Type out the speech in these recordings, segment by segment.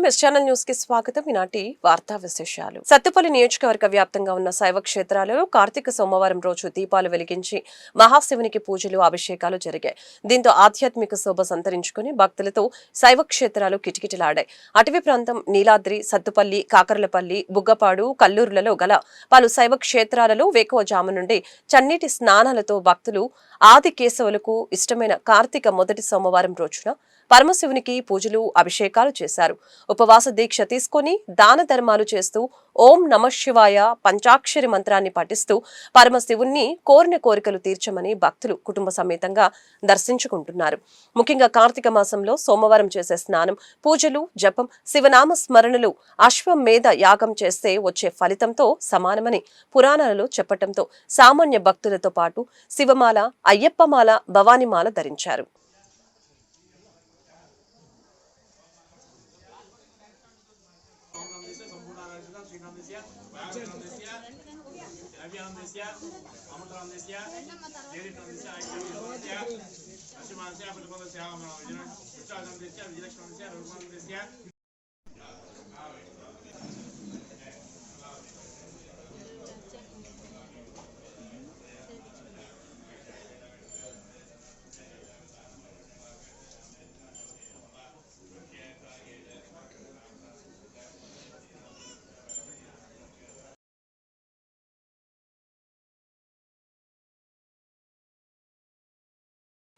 నమస్కారం S channel న్యూస్కి స్వాగతం. ఈనాటి వార్తా విశేషాలు. సత్తుపల్లి నియోజకవర్గ వ్యాప్తంగా ఉన్న శైవ క్షేత్రాలలో కార్తీక సోమవారం రోజు దీపాలు వెలిగించి మహాశివునికి పూజలు అభిషేకాలు జరిగాయి. దీంతో ఆధ్యాత్మిక శోభ సంతరించుకుని భక్తులతో శైవ క్షేత్రాలు కిటకిటలాడాయి. అటవీ ప్రాంతం నీలాద్రి సత్తుపల్లి కాకరలపల్లి బుగ్గపాడు కల్లూరులలో గల పలు శైవ క్షేత్రాలలో వేకువజాము నుండి చన్నీటి స్నానాలతో భక్తులు ఆది కేశవులకు ఇష్టమైన కార్తీక మొదటి సోమవారం రోజున పరమశివునికి పూజలు అభిషేకాలు చేశారు. ఉపవాస దీక్ష తీసుకొని దాన ధర్మాలు చేస్తూ ఓం నమ శివాయ పంచాక్షరి మంత్రాన్ని పఠిస్తూ పరమశివుణ్ణి కోరిన కోరికలు తీర్చమని భక్తులు కుటుంబ సమేతంగా దర్శించుకుంటున్నారు. ముఖ్యంగా కార్తీక మాసంలో సోమవారం చేసే స్నానం పూజలు జపం శివనామ స్మరణలు అశ్వమేధ యాగం చేస్తే వచ్చే ఫలితంతో సమానమని పురాణాలలో చెప్పటంతో సామాన్య భక్తులతో పాటు శివమాల అయ్యప్పమాల భవానిమాల ధరించారు. శ్రీనాథస్య వాయునాథస్య ద్రవ్యానందస్య అమృతానందస్య దేవినాథస్య ఐక్యనాథస్య అశ్వమానస్య అపలపదస్య విజయానందస్య విజయలక్ష్మణస్య రఘుమానందస్య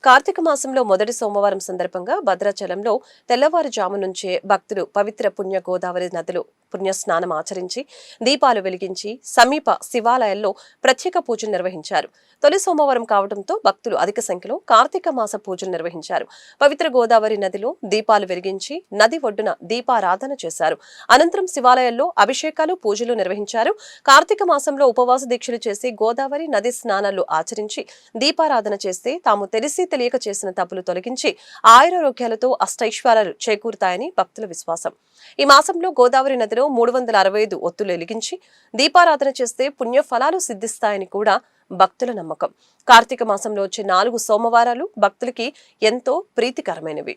కార్తీక మాసంలో మొదటి సోమవారం సందర్భంగా భద్రాచలంలో తెల్లవారుజాము నుంచే భక్తులు పవిత్ర పుణ్య గోదావరి నదులు పుణ్యస్నానం ఆచరించి దీపాలు వెలిగించి సమీప శివాలయాల్లో ప్రత్యేక పూజలు నిర్వహించారు. తొలి సోమవారం కావడంతో భక్తులు అధిక సంఖ్యలో కార్తీక మాస పూజలు నిర్వహించారు. పవిత్ర గోదావరి నదిలో దీపాలు వెలిగించి నది ఒడ్డున దీపారాధన చేశారు. అనంతరం శివాలయాల్లో అభిషేకాలు పూజలు నిర్వహించారు. కార్తీక మాసంలో ఉపవాస దీక్షలు చేసి గోదావరి నది స్నానాలు ఆచరించి దీపారాధన చేస్తే తాము తెలిసి తెలియక చేసిన తప్పులు తొలగించి ఆయురారోగ్యాలతో అష్టైశ్వర్యాలు చేకూరుతాయని భక్తుల విశ్వాసం. ఈ మాసంలో గోదావరి నదిలో మూడు వందల అరవై ఐదు ఒత్తులు వెలిగించి దీపారాధన చేస్తే పుణ్య ఫలాలు సిద్ధిస్తాయని కూడా భక్తుల నమ్మకం. కార్తీక మాసంలో వచ్చే నాలుగు సోమవారాలు భక్తులకి ఎంతో ప్రీతికరమైనవి.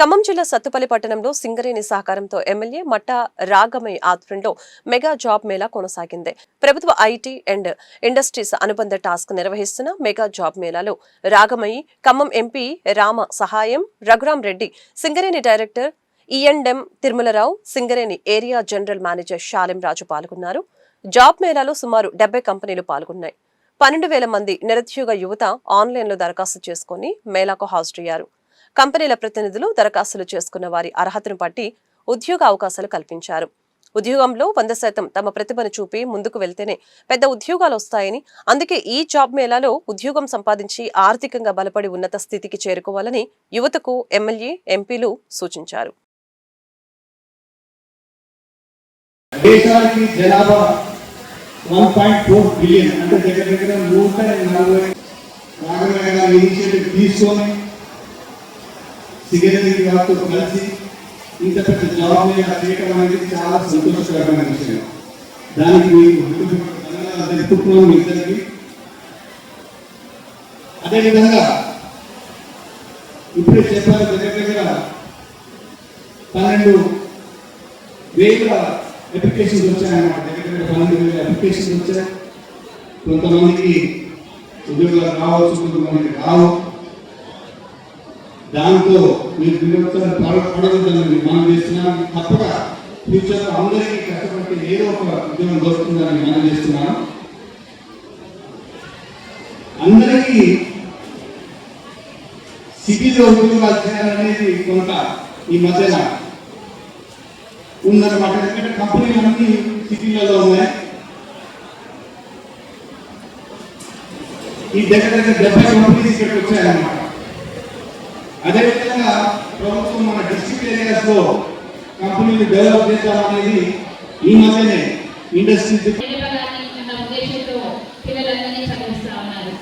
ఖమ్మం జిల్లా సత్తుపల్లి పట్టణంలో సింగరేణి సహకారంతో ఎమ్మెల్యే మట్టా రాగమయ్య ఆధ్వర్యంలో మెగా జాబ్ మేళా కొనసాగింది. ప్రభుత్వ ఐటీ అండ్ ఇండస్ట్రీస్ అనుబంధ టాస్క్ నిర్వహిస్తున్న mega job మేళాలో Ragamayya Khammam MP Rama Sahayam Raghuram Reddy Singareni director E and M Tirumalarao Singareni area general manager Shalem Raju పాల్గొన్నారు. జాబ్ మేళాలో సుమారు డెబ్బై కంపెనీలు పాల్గొన్నాయి. పన్నెండు వేల మంది నిరుద్యోగ యువత ఆన్లైన్లో దరఖాస్తు చేసుకుని మేళాకు హాజరయ్యారు. కంపెనీల ప్రతినిధులు దరఖాస్తులు చేసుకున్న వారి అర్హతను బట్టి ఉద్యోగ అవకాశాలు కల్పించారు. ఉద్యోగంలో వంద శాతం తమ ప్రతిభను చూపి ముందుకు వెళ్తేనే పెద్ద ఉద్యోగాలు వస్తాయని అందుకే ఈ జాబ్ మేళాలో ఉద్యోగం సంపాదించి ఆర్థికంగా బలపడి ఉన్నత స్థితికి చేరుకోవాలని యువతకు ఎమ్మెల్యే ఎంపీలు సూచించారు. దేశానికి జనాభా వన్ పాయింట్ ఫోర్ బిలియన్ అంటే దగ్గర దగ్గర నూట నలభై ఇనిషియేటివ్ తీసుకొని సిగరెట్ గారితో కలిసి ఇంత పెద్ద జాబ్ మీద చేయటం అనేది చాలా సంతోషకరమైన విషయం. దానికి మీకు ధన్యవాదాలు మీ ఇద్దరికి అదేవిధంగా ఇప్పుడే చెప్పారు దగ్గర దగ్గర పన్నెండు వేల అప్లికేషన్స్ వచ్చాయన్నమాట. దగ్గర దగ్గర పన్నెండు వేల అప్లికేషన్స్ వచ్చాయి. కొంతమందికి ఉద్యోగాలు రావచ్చు కొంతమందికి రావు. దాంతో మీరు వినోత్సవాలు పడవద్దని మనం చేస్తున్నాం. తప్పక ఫ్యూచర్ అందరికీ కష్టపడితే ఏదో ఒక ఉద్యోగం దొరుకుతుందని మనం చేస్తున్నాం. అందరికీ సిటీలో ఉద్యోగాలు చేయాలనేది కొంత ఈ మధ్యన ఉందన్నమాట ఎందుకంటే కంపెనీలన్నీ సిటీలలో ఉన్నాయి. ఈ దగ్గర దగ్గర డెబ్బై కంపెనీస్ ఇక్కడికి వచ్చాయన్నమాట. అదేవిధంగా ప్రభుత్వం మన డిస్ట్రిక్ట్ ఏరియాస్లో కంపెనీలు డెవలప్ చేద్దామనేది ఈ మధ్యనే ఇండస్ట్రీ పిల్లలందరినీ చదివిస్తా ఉన్నారు.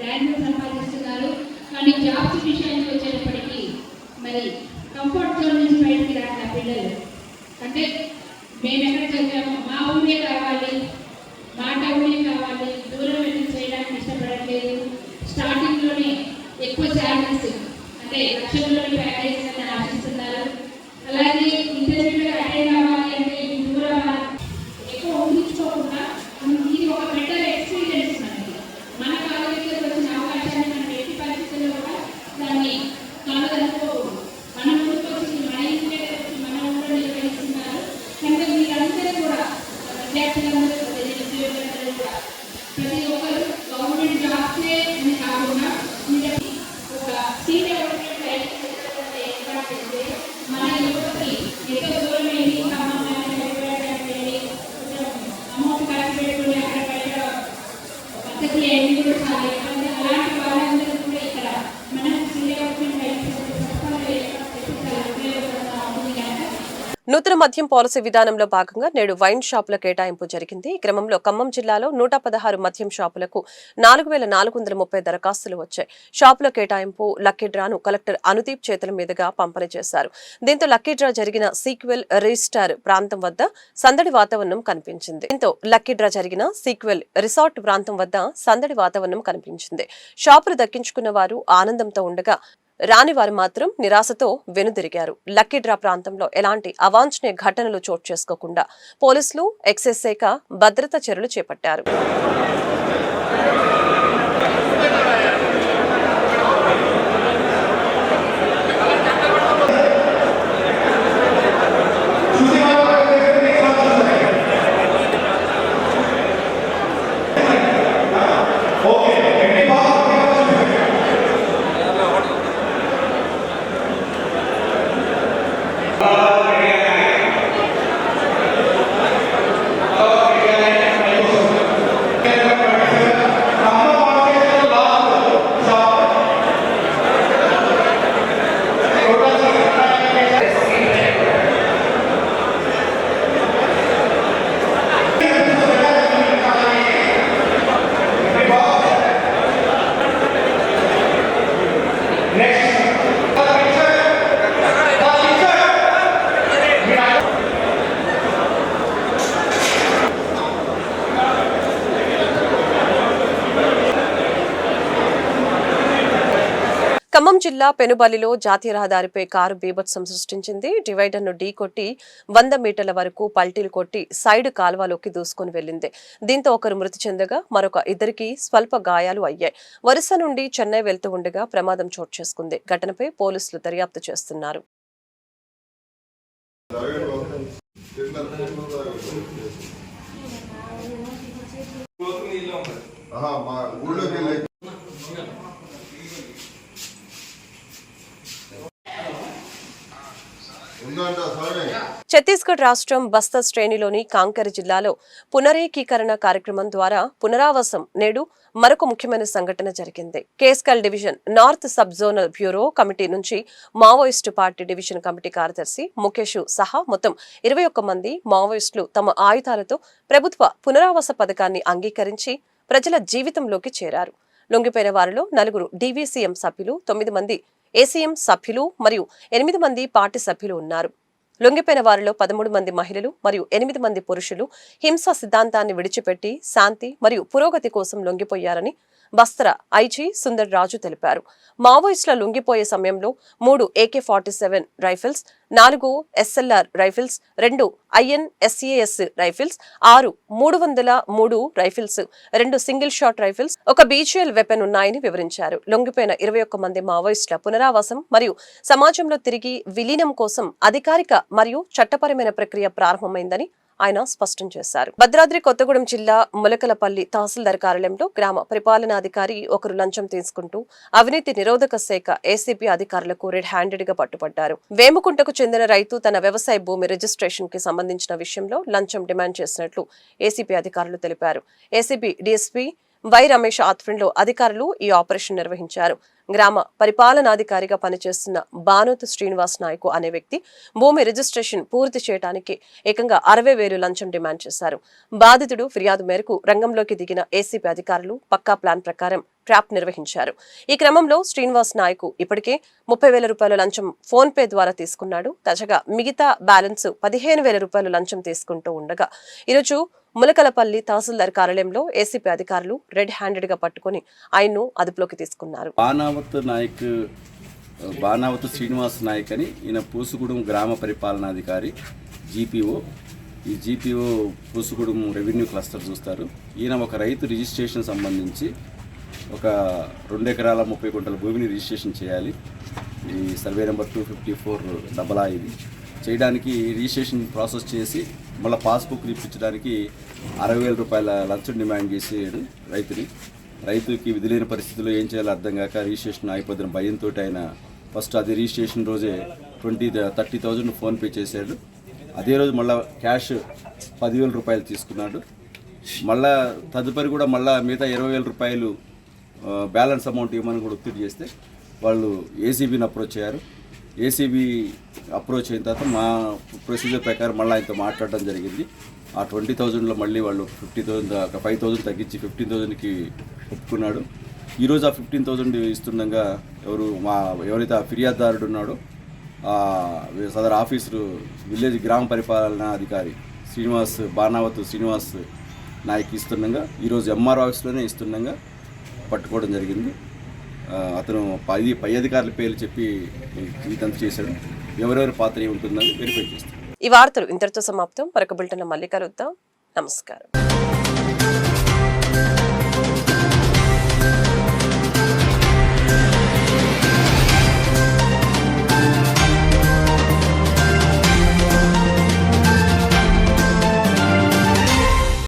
ర్యాంకులు సంపాదిస్తున్నారు కానీ జాబ్స్ విషయానికి వచ్చేటప్పటికీ మరి కంఫర్ట్ జోన్ నుంచి బయటికి రాక పిల్లలు? అంటే మేము ఎక్కడ చదివామో మా ఊరే కావాలి మా టౌనే కావాలి దూరం వెళ్ళి చేయడానికి ఇష్టపడట్లేదు. స్టార్టింగ్లోనే ఎక్కువ శాలరీస్ అంటే లక్షల్లోని ప్యాకేజెస్ అని ఆశిస్తున్నారు. అలాగే నూతన మద్యం పాలసీ విధానంలో భాగంగా నేడు వైన్ షాపుల కేటాయింపు జరిగింది. ఈ క్రమంలో ఖమ్మం జిల్లాలో నూట పదహారు మద్యం షాపులకు నాలుగు వేల నాలుగు వందల ముప్పై దరఖాస్తులు వచ్చాయి. షాపుల కేటాయింపు లక్కీ డ్రాను కలెక్టర్ అనుదీప్ చేతుల మీదుగా పంపిణీ చేశారు. దీంతో లక్కీ డ్రా జరిగిన సీక్వెల్ రిజిస్టార్ ప్రాంతం వద్ద సందడి వాతావరణం కనిపించింది. దీంతో లక్కీ డ్రా జరిగిన సీక్వెల్ రిసార్ట్ ప్రాంతం వద్ద సందడి వాతావరణం కనిపించింది. షాపులు దక్కించుకున్న వారు ఆనందంతో ఉండగా రాని వారు మాత్రం నిరాశతో వెనుదిరిగారు. లక్కీ డ్రా ప్రాంతంలో ఎలాంటి అవాంఛనీయ ఘటనలు చోటు చేసుకోకుండా పోలీసులు ఎక్సైజ్ శాఖ భద్రతా చర్యలు చేపట్టారు ఖమ్మం జిల్లా పెనుబలిలో జాతీయ రహదారిపై కారు బీభత్సం సృష్టించింది. డివైడర్ను ఢీకొట్టి వంద మీటర్ల వరకు పల్టీలు కొట్టి సైడ్ కాల్వలోకి దూసుకుని వెళ్ళింది దీంతో ఒకరు మృతి చెందగా మరొక ఇద్దరికి స్వల్ప గాయాలు అయ్యాయి. వరుస నుండి చెన్నై వెళ్తూ ఉండగా ప్రమాదం చోటు చేసుకుంది. ఘటనపై పోలీసులు దర్యాప్తు చేస్తున్నారు. మా ఊళ్ళోకి ఛత్తీస్గఢ్ రాష్ట్రం బస్తర్ శ్రేణిలోని కాంకర్ జిల్లాలో పునరేకీకరణ కార్యక్రమం ద్వారా పునరావాసం నేడు మరొక ముఖ్యమైన సంఘటన జరిగింది. Keskal division north sub zonal bureau committee నుంచి మావోయిస్టు పార్టీ డివిజన్ కమిటీ కార్యదర్శి ముఖేష్ సహా మొత్తం ఇరవై ఒక్క మంది మావోయిస్టులు తమ ఆయుధాలతో ప్రభుత్వ పునరావాస పథకాన్ని అంగీకరించి ప్రజల జీవితంలోకి చేరారు. లొంగిపోయిన వారిలో నలుగురు డీవీసీఎం సభ్యులు తొమ్మిది మంది ఏసీఎం సభ్యులు మరియు ఎనిమిది మంది పార్టీ సభ్యులు ఉన్నారు. లొంగిపోయిన వారిలో పదమూడు మంది మహిళలు మరియు ఎనిమిది మంది పురుషులు హింస సిద్ధాంతాన్ని విడిచిపెట్టి శాంతి మరియు పురోగతి కోసం లొంగిపోయారని బస్తర ఐజీ సుందర్ రాజు తెలిపారు. మావోయిస్టుల లొంగిపోయే సమయంలో మూడు ఏకే ఫార్టీ సెవెన్ రైఫిల్స్ నాలుగు ఎస్ఎల్ఆర్ రైఫిల్స్ రెండు ఐఎన్ఎస్ఏఎస్ రైఫిల్స్ ఆరు మూడు వందల మూడు రైఫిల్స్ రెండు సింగిల్ షాట్ రైఫిల్స్ ఒక బీజిఎల్ వెపన్ ఉన్నాయని వివరించారు. లొంగిపోయిన ఇరవై ఒక్క మంది మావోయిస్టుల పునరావాసం మరియు సమాజంలో తిరిగి విలీనం కోసం అధికారిక మరియు చట్టపరమైన ప్రక్రియ ప్రారంభమైందని ఆయన స్పష్టం చేశారు. భద్రాద్రి కొత్తగూడెం జిల్లా ములకలపల్లి తహసీల్దార్ కార్యాలయంలో గ్రామ పరిపాలనాధికారి ఒకరు లంచం తీసుకుంటూ అవినీతి నిరోధక శాఖ ఏసీబీ అధికారులకు రెడ్ హ్యాండెడ్గా పట్టుబడ్డారు. వేముకుంటకు చెందిన రైతు తన వ్యవసాయ భూమి రిజిస్ట్రేషన్కి సంబంధించిన విషయంలో లంచం డిమాండ్ చేసినట్లు ఏసీపీ అధికారులు తెలిపారు. ఏసీపీ డీఎస్పీ వై రమేష్ ఆధ్వర్యంలో అధికారులు ఈ ఆపరేషన్ నిర్వహించారు. గ్రామ పరిపాలనాధికారిగా పనిచేస్తున్న భానుత్ శ్రీనివాస్ నాయకు అనే వ్యక్తి భూమి రిజిస్ట్రేషన్ పూర్తి చేయడానికి ఏకంగా అరవై వేలు లంచం డిమాండ్ చేశారు. బాధితుడు ఫిర్యాదు మేరకు రంగంలోకి దిగిన ఏసీపీ అధికారులు పక్కా ప్లాన్ ప్రకారం ట్రాప్ నిర్వహించారు. ఈ క్రమంలో శ్రీనివాస్ నాయకు ఇప్పటికే ముప్పై వేల రూపాయల లంచం ఫోన్ పే ద్వారా తీసుకున్నాడు. తాజాగా మిగతా బ్యాలెన్స్ పదిహేను వేల రూపాయలు లంచం తీసుకుంటూ ఉండగా ఈరోజు ములకలపల్లి తహసీల్దార్ కార్యాలయంలో ఏసీపీ అధికారులు రెడ్ హ్యాండెడ్గా పట్టుకుని ఆయన్ను అదుపులోకి తీసుకున్నారు. బాణావత్ నాయక్ బాణావత్ శ్రీనివాస్ నాయక్ అని ఈయన పూసుగూడెం గ్రామ పరిపాలనాధికారి జీపీఓ. ఈ జీపీఓ పూసుగూడెం రెవెన్యూ క్లస్టర్ చూస్తారు. ఈయన ఒక రైతు రిజిస్ట్రేషన్ సంబంధించి ఒక రెండు ఎకరాల ముప్పై గుంటల భూమిని రిజిస్ట్రేషన్ చేయాలి. ఈ survey number two fifty four double ఆ ఇది. చేయడానికి రిజిస్ట్రేషన్ ప్రాసెస్ చేసి మళ్ళీ పాస్బుక్ ఇప్పించడానికి అరవై వేల రూపాయల లంచం డిమాండ్ చేసేయడు రైతుని. రైతుకి విధులేని పరిస్థితుల్లో ఏం చేయాలో అర్థం కాక రిజిస్ట్రేషన్ అయిపోతున్న భయంతో ఆయన ఫస్ట్ అది రిజిస్ట్రేషన్ రోజే ట్వంటీ థర్టీ థౌజండ్ ఫోన్పే చేశాడు. అదే రోజు మళ్ళీ క్యాష్ పదివేల రూపాయలు తీసుకున్నాడు. మళ్ళా తదుపరి కూడా మళ్ళా మిగతా ఇరవై వేల రూపాయలు బ్యాలెన్స్ అమౌంట్ ఇవ్వమని కూడా ఒత్తిడి చేస్తే వాళ్ళు ఏసీబీని అప్రోచ్ అయ్యారు. ఏసీబీ అప్రోచ్ అయిన తర్వాత మా ప్రొసీజర్ ప్రకారం మళ్ళీ ఆయనతో మాట్లాడడం జరిగింది. ఆ ట్వంటీ థౌజండ్లో మళ్ళీ వాళ్ళు ఫిఫ్టీ థౌజండ్ ఒక ఫైవ్ థౌజండ్ తగ్గించి ఫిఫ్టీన్ థౌజండ్కి ఒప్పుకున్నాడు. ఈరోజు ఆ ఫిఫ్టీన్ థౌజండ్ ఇస్తుండగా ఎవరు మా ఎవరైతే ఆ ఫిర్యాదుదారుడు ఉన్నాడో ఆ సదర్ ఆఫీసరు విలేజ్ గ్రామ పరిపాలనా అధికారి శ్రీనివాస్ బాణావత్ శ్రీనివాస్ నాయక్ ఇస్తుండగా ఈరోజు ఎంఆర్ ఆఫీస్లోనే ఇస్తుండగా పట్టుకోవడం జరిగింది. అతను పై పై అధికారుల పేర్లు చెప్పి ఇదంతా చేశాడు. ఎవరెవరి పాత్ర ఉంటుందని వెరిఫై చేస్తాడు ఈ వార్తలు ఇంతటితో సమాప్తం. మరొక బులెటిన్ మళ్ళీ కలుద్దాం. నమస్కారం.